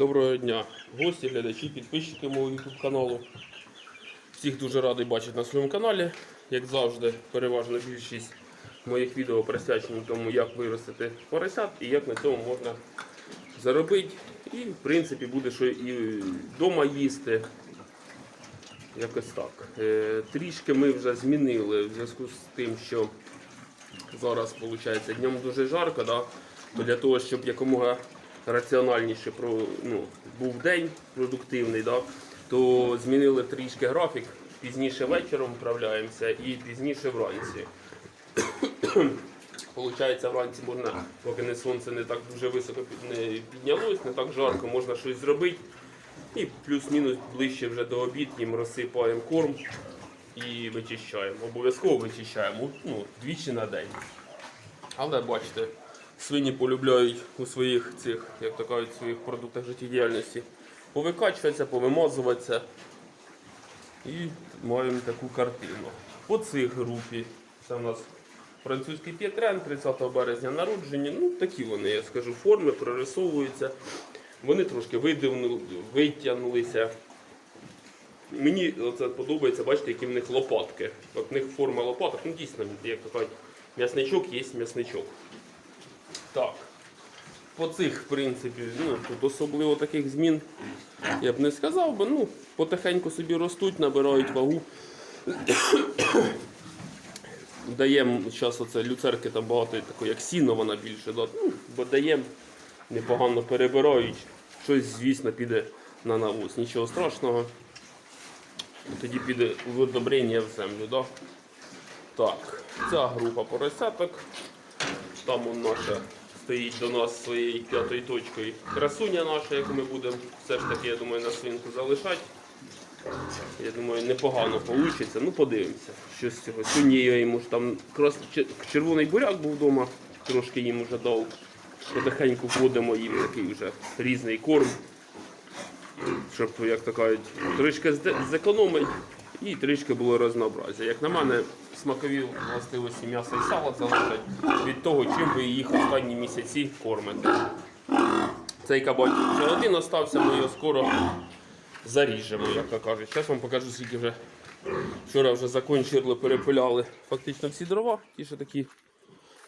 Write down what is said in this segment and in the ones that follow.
Доброго дня, гості, глядачі, підписчики мого YouTube каналу. Всіх дуже радий бачити на своєму каналі. Як завжди, переважна більшість моїх відео присвячені тому, як виростити поросят і як на цьому можна заробити. І в принципі буде що і вдома їсти. Якось так. Е, Трішки ми вже змінили в зв'язку з тим, що зараз виходить днем дуже жарко, да? то для того, щоб якомога раціональніше про, ну, був день продуктивний, да? то змінили трішки графік. Пізніше вечором вправляємося і пізніше вранці. Получається, вранці можна, поки не сонце не так дуже високо піднялось, не так жарко, можна щось зробити. І плюс-мінус ближче вже до обід їм розсипаємо корм і вичищаємо. Обов'язково вичищаємо ну, двічі на день. Але бачите, свині полюбляють у своїх цих, як то кажуть, своїх продуктах життєдіяльності повикачуватися, повимазуватися. І маємо таку картину. По цих групі. Це у нас французький п'єтрен, 30 березня народження. Ну, такі вони, я скажу, форми прорисовуються. Вони трошки видивну- витягнулися. Мені це подобається, бачите, які в них лопатки. От в них форма лопаток, ну дійсно, як то кажуть, м'ясничок є м'ясничок. Так. По цих, в принципі, ну, тут особливо таких змін я б не сказав, бо ну, потихеньку собі ростуть, набирають вагу. Даємо зараз оце люцерки там багато такої, як сіно, вона більше. Ну, бо даємо, непогано перебирають. Щось, звісно, піде на навоз. Нічого страшного. Тоді піде в одобрення в землю. Да? Так, ця група поросяток. Там он наша стоїть до нас своєю п'ятою точкою. Красуня наша, яку ми будемо все ж таки, я думаю, на свинку залишати. Я думаю, непогано вийде. Ну, подивимося, що з цього. Сьогодні я йому ж там чер- червоний буряк був вдома, трошки їм вже дав. Потихеньку вводимо їм такий вже різний корм. Щоб, як кажуть, трішки зекономить і трішки було разнообразя. Як на мене, смакові властивості м'яса і сала залежать від того, чим ви їх останні місяці кормите. Цей кабанчик вже один остався, ми його скоро заріжемо, як то кажуть. Зараз вам покажу, скільки вже вчора вже закінчили, перепиляли фактично всі дрова, ті, що такі.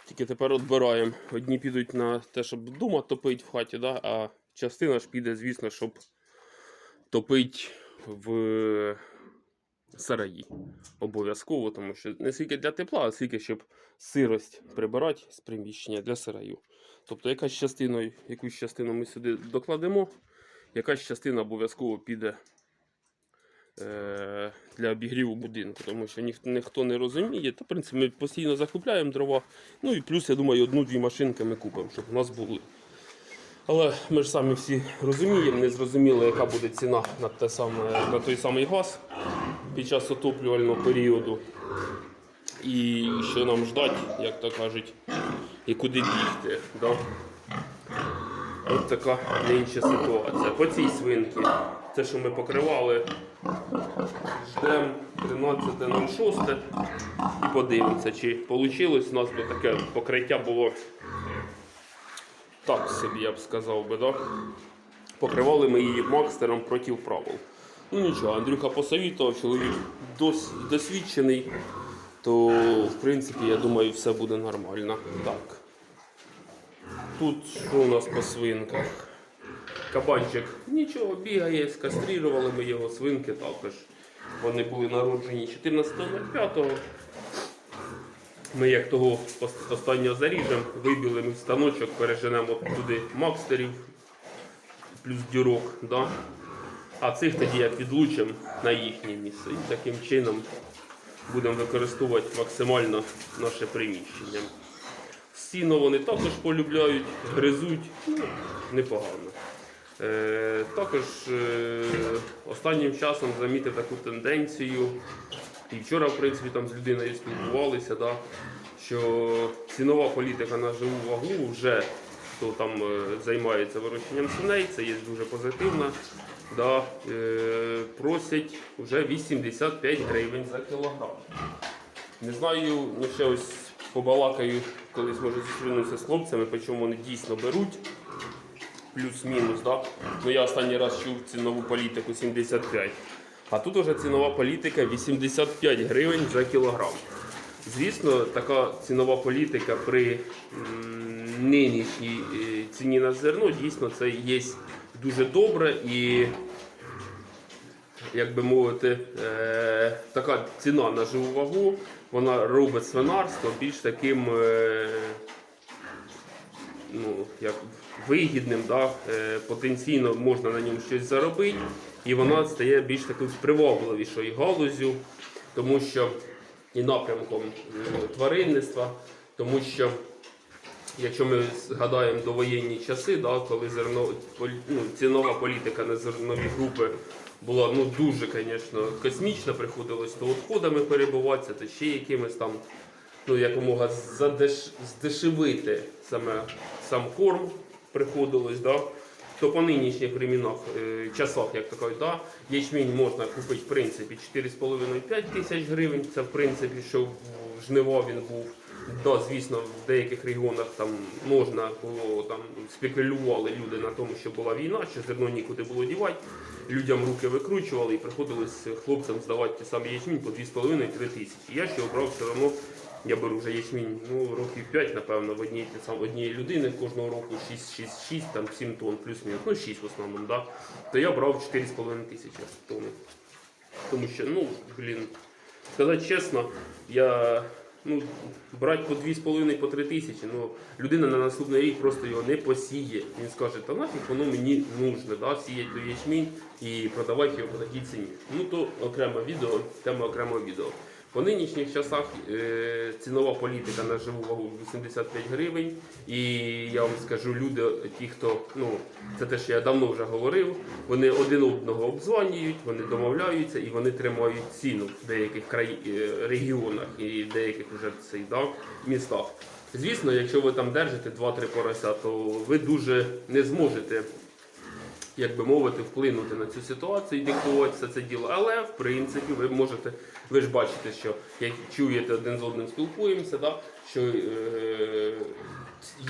Тільки тепер відбираємо. Одні підуть на те, щоб вдома топити в хаті, да? а частина ж піде, звісно, щоб топити в сараї. Обов'язково, тому що не скільки для тепла, а скільки, щоб сирость прибирати з приміщення для сараю. Тобто якась частина, якусь частину ми сюди докладемо, якась частина обов'язково піде е, для обігріву будинку, тому що ніх, ніхто не розуміє. Та, в принципі, ми постійно закупляємо дрова. Ну і плюс, я думаю, одну-дві машинки ми купимо, щоб у нас були. Але ми ж самі всі розуміємо, не зрозуміли, яка буде ціна на, те саме, на той самий газ під час отоплювального періоду. І що нам ждать, як то кажуть, і куди бігти. Да? Ось така інша ситуація. По цій свинці, це, що ми покривали, ждемо 13.06 і подивимося, чи вийшло у нас би таке покриття було так собі, я б сказав би, да? Покривали ми її макстером проти правил. Ну нічого, Андрюха посовітував, чоловік дос, досвідчений, то в принципі я думаю все буде нормально. Так. Тут що у нас по свинках? Кабанчик нічого бігає, скастрірували ми його свинки також. Вони були народжені 14.05. Ми як того останнього заріжемо, вибілимо станочок, переженемо туди макстерів, плюс дюрок. Да? А цих тоді як відлучимо на їхнє місце. І таким чином будемо використовувати максимально наше приміщення. Сіно вони також полюбляють, гризуть, ну, непогано. Е, також е, останнім часом замітив таку тенденцію. І вчора, в принципі, там з людиною спілкувалися, да, що цінова політика на живу вагу вже хто там е, займається вирощенням свиней, це є дуже позитивно. Да, е, просять вже 85 гривень за кілограм. Не знаю, ну ще ось побалакаю, колись може зустрінуся з хлопцями, по чому вони дійсно беруть. плюс-мінус. Да? Ну я останній раз чув цінову політику 75. А тут уже цінова політика 85 гривень за кілограм. Звісно, така цінова політика при нинішній ціні на зерно дійсно це є дуже добре і, як би мовити, е, така ціна на живу вагу, вона робить свинарство більш таким е, ну, як вигідним, да? е, потенційно можна на ньому щось заробити, і вона стає більш такою привабливішою галузю, тому що і напрямком тваринництва, тому що якщо ми згадаємо довоєнні часи, да, коли зерно, ну, цінова політика на зернові групи була ну, дуже, звісно, космічна, приходилось то відходами перебуватися, то ще якимись там ну, якомога задеш... здешевити саме сам корм приходилось, да? то по нинішніх временах, е, часах, як то кажуть, да? ячмінь можна купити в принципі 4,5-5 тисяч гривень. Це в принципі, що в жнива він був. Да, звісно, в деяких регіонах там можна було там спекулювали люди на тому, що була війна, що зерно нікуди було дівати. Людям руки викручували і приходилось хлопцям здавати ті самі ячмінь по 2,5-3 тисячі. Я ще обрав все одно я беру вже ячмінь ну, років 5, напевно, в одній однієї людини кожного року 6, 6, 6, там 7 тонн, плюс-мінус, ну 6 в основному, да? то я брав 4,5 тисячі тонн. Тому що, ну, блін, сказати чесно, я ну, брати по 2,5 по 3 тисячі, ну, людина на наступний рік просто його не посіє. Він скаже, та нафіг воно мені нужне, да? сіяти до ячмінь і продавати його по такій ціні. Ну то окреме відео, тема окремого відео. По нинішніх часах е, цінова політика на живу вагу 85 гривень. І я вам скажу, люди, ті, хто, ну, це те, що я давно вже говорив, вони один одного обзванюють, вони домовляються і вони тримають ціну в деяких краї... е, регіонах і в деяких вже цей, да, містах. Звісно, якщо ви там держите 2-3 порося, то ви дуже не зможете як би мовити, вплинути на цю ситуацію і диктувати все це діло. Але в принципі ви можете, ви ж бачите, що як чуєте один з одним спілкуємося, да, що е,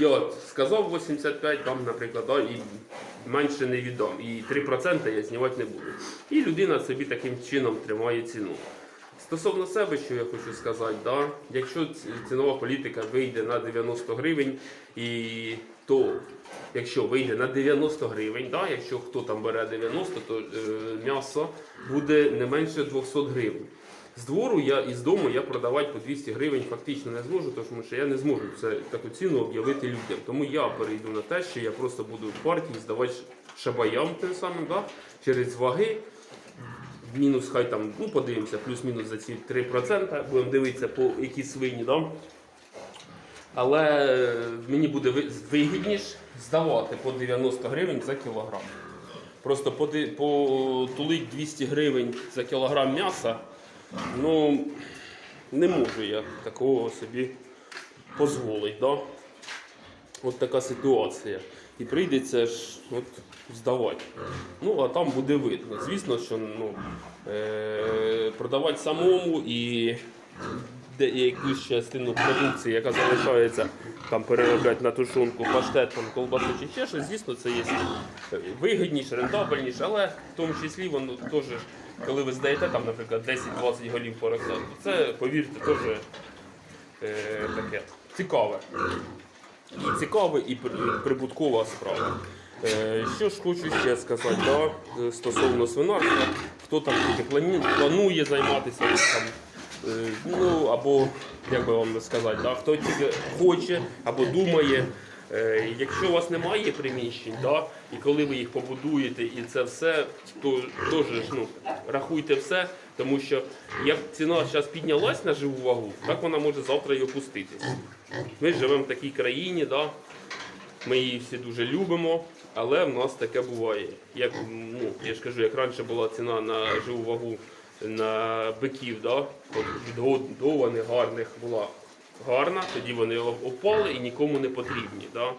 я сказав 85, там, наприклад, да, і менше не віддам. І 3% я знімати не буду. І людина собі таким чином тримає ціну. Стосовно себе, що я хочу сказати, да, якщо цінова політика вийде на 90 гривень, і то якщо вийде на 90 гривень, да, якщо хто там бере 90, то е, м'ясо буде не менше 200 гривень. З двору я і з дому я продавати по 200 гривень фактично не зможу, тому що я не зможу це таку ціну об'явити людям. Тому я перейду на те, що я просто буду в партії здавати шабаям тим самим, да, через ваги мінус хай там, ну подивимося, плюс-мінус за ці 3%, будемо дивитися по які свині, да? Але е, мені буде ви- вигідніше здавати по 90 гривень за кілограм. Просто потулить 200 гривень за кілограм м'яса, ну не можу я такого собі дозволити. Да? От така ситуація. І прийдеться ж от, здавати. Ну, а там буде видно. Звісно, що ну, е- продавати самому і де якусь частину продукції, яка залишається, там переробляти на тушонку, паштет, там, колбасу чи ще щось, звісно, це є вигідніше, рентабельніше, але в тому числі воно теж, коли ви здаєте, там, наприклад, 10-20 голів поросят, це, повірте, теж е, таке цікаве. І цікава, і прибуткова справа. Е, Що ж хочу ще сказати да, е, стосовно свинарства, хто там планує займатися там, ну або як би вам сказати, да, хто тільки хоче або думає. Е, Якщо у вас немає приміщень, да, і коли ви їх побудуєте, і це все, то теж ну, рахуйте все, тому що як ціна зараз піднялась на живу вагу, так вона може завтра і опуститись. Ми живемо в такій країні, да, ми її всі дуже любимо, але в нас таке буває. Як, ну, я ж кажу, як раніше була ціна на живу вагу на биків, да, відгодованих, гарних була гарна, тоді вони опали і нікому не потрібні. Да.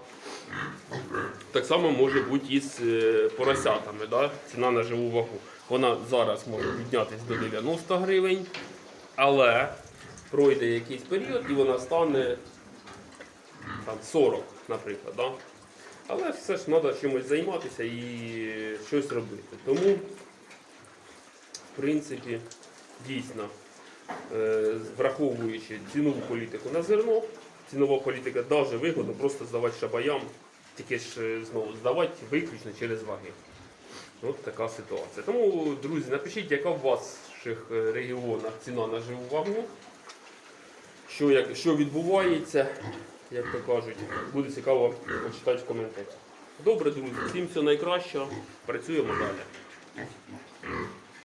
Так само може бути і з е, поросятами, да? ціна на живу вагу. Вона зараз може піднятися до 90 гривень, але пройде якийсь період і вона стане там, 40, наприклад. Да? Але все ж треба чимось займатися і щось робити. Тому, в принципі, дійсно, е, враховуючи цінову політику на зерно, цінова політика дуже вигодно просто здавати шабаям, тільки ж е, знову здавати виключно через ваги. От така ситуація. Тому, друзі, напишіть, яка в ваших е, регіонах ціна на живу вагу, що, як, що відбувається, як то кажуть, буде цікаво почитати в коментарях. Добре, друзі, всім всього найкращого. Працюємо далі.